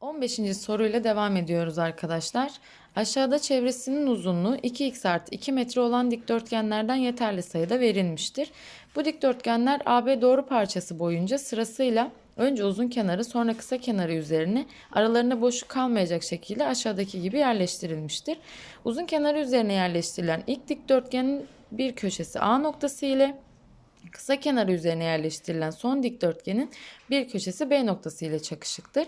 15. soruyla devam ediyoruz arkadaşlar. Aşağıda çevresinin uzunluğu 2x artı 2 metre olan dikdörtgenlerden yeterli sayıda verilmiştir. Bu dikdörtgenler AB doğru parçası boyunca sırasıyla önce uzun kenarı sonra kısa kenarı üzerine aralarında boşluk kalmayacak şekilde aşağıdaki gibi yerleştirilmiştir. Uzun kenarı üzerine yerleştirilen ilk dikdörtgenin bir köşesi A noktası ile Kısa kenarı üzerine yerleştirilen son dikdörtgenin bir köşesi B noktası ile çakışıktır.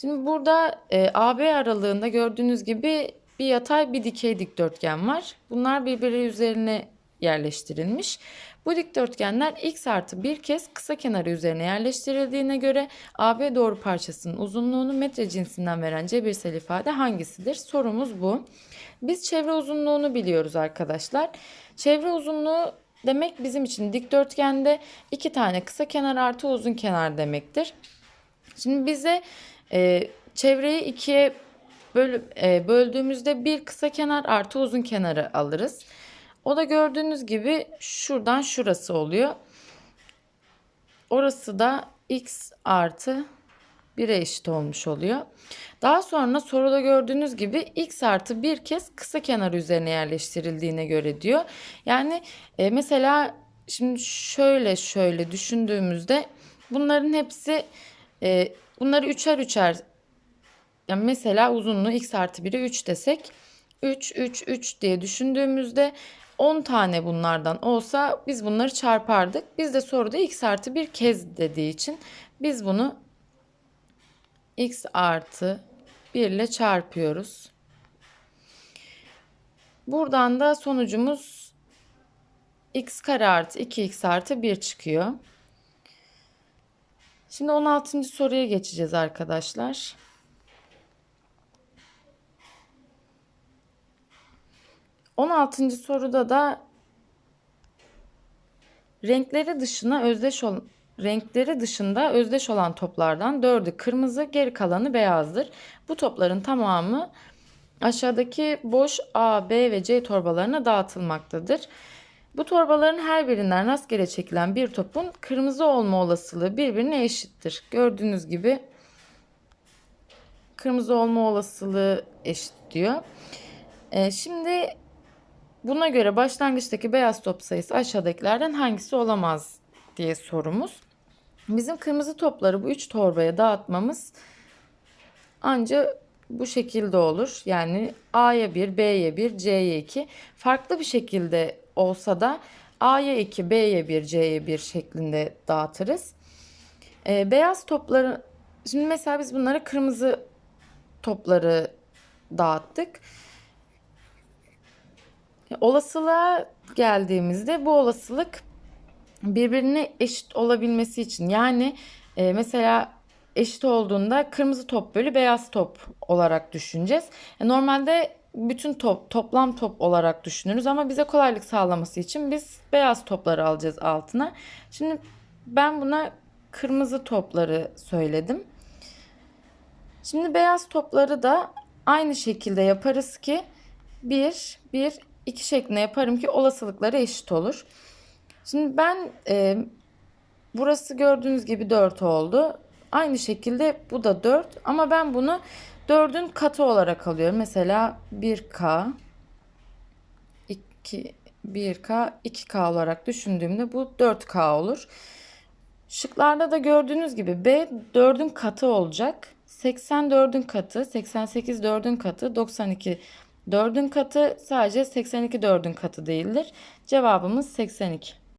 Şimdi burada e, AB aralığında gördüğünüz gibi bir yatay bir dikey dikdörtgen var. Bunlar birbiri üzerine yerleştirilmiş. Bu dikdörtgenler x artı bir kez kısa kenarı üzerine yerleştirildiğine göre AB doğru parçasının uzunluğunu metre cinsinden veren cebirsel ifade hangisidir? Sorumuz bu. Biz çevre uzunluğunu biliyoruz arkadaşlar. Çevre uzunluğu demek bizim için dikdörtgende iki tane kısa kenar artı uzun kenar demektir. Şimdi bize e, çevreyi ikiye böl, e, böldüğümüzde bir kısa kenar artı uzun kenarı alırız. O da gördüğünüz gibi şuradan şurası oluyor. Orası da x artı 1'e eşit olmuş oluyor. Daha sonra soruda gördüğünüz gibi x artı bir kez kısa kenar üzerine yerleştirildiğine göre diyor. Yani e, mesela şimdi şöyle şöyle düşündüğümüzde bunların hepsi e, bunları üçer üçer yani mesela uzunluğu x artı 1'e 3 desek 3 3 3 diye düşündüğümüzde 10 tane bunlardan olsa biz bunları çarpardık. Biz de soruda x artı bir kez dediği için biz bunu x artı 1 ile çarpıyoruz. Buradan da sonucumuz x kare artı 2x artı 1 çıkıyor. Şimdi 16. soruya geçeceğiz arkadaşlar. On altıncı soruda da renkleri dışına özdeş ol renkleri dışında özdeş olan toplardan dördü kırmızı, geri kalanı beyazdır. Bu topların tamamı aşağıdaki boş A, B ve C torbalarına dağıtılmaktadır. Bu torbaların her birinden rastgele çekilen bir topun kırmızı olma olasılığı birbirine eşittir. Gördüğünüz gibi kırmızı olma olasılığı eşit diyor. Ee, şimdi buna göre başlangıçtaki beyaz top sayısı aşağıdakilerden hangisi olamaz diye sorumuz. Bizim kırmızı topları bu üç torbaya dağıtmamız ancak bu şekilde olur. Yani A'ya 1, B'ye 1, C'ye 2 farklı bir şekilde olsa da A'ya 2, B'ye 1, C'ye 1 şeklinde dağıtırız. Ee, beyaz topları şimdi mesela biz bunlara kırmızı topları dağıttık. Olasılığa geldiğimizde bu olasılık birbirine eşit olabilmesi için yani e, mesela eşit olduğunda kırmızı top bölü beyaz top olarak düşüneceğiz. E, normalde bütün top toplam top olarak düşünürüz ama bize kolaylık sağlaması için biz beyaz topları alacağız altına. Şimdi ben buna kırmızı topları söyledim. Şimdi beyaz topları da aynı şekilde yaparız ki 1 1 2 şeklinde yaparım ki olasılıkları eşit olur. Şimdi ben e, burası gördüğünüz gibi 4 oldu. Aynı şekilde bu da 4 ama ben bunu 4'ün katı olarak alıyorum. Mesela 1K 2 1K 2K olarak düşündüğümde bu 4K olur. Şıklarda da gördüğünüz gibi B 4'ün katı olacak. 84'ün katı, 88 4'ün katı, 92 4'ün katı sadece 82 4'ün katı değildir. Cevabımız 82.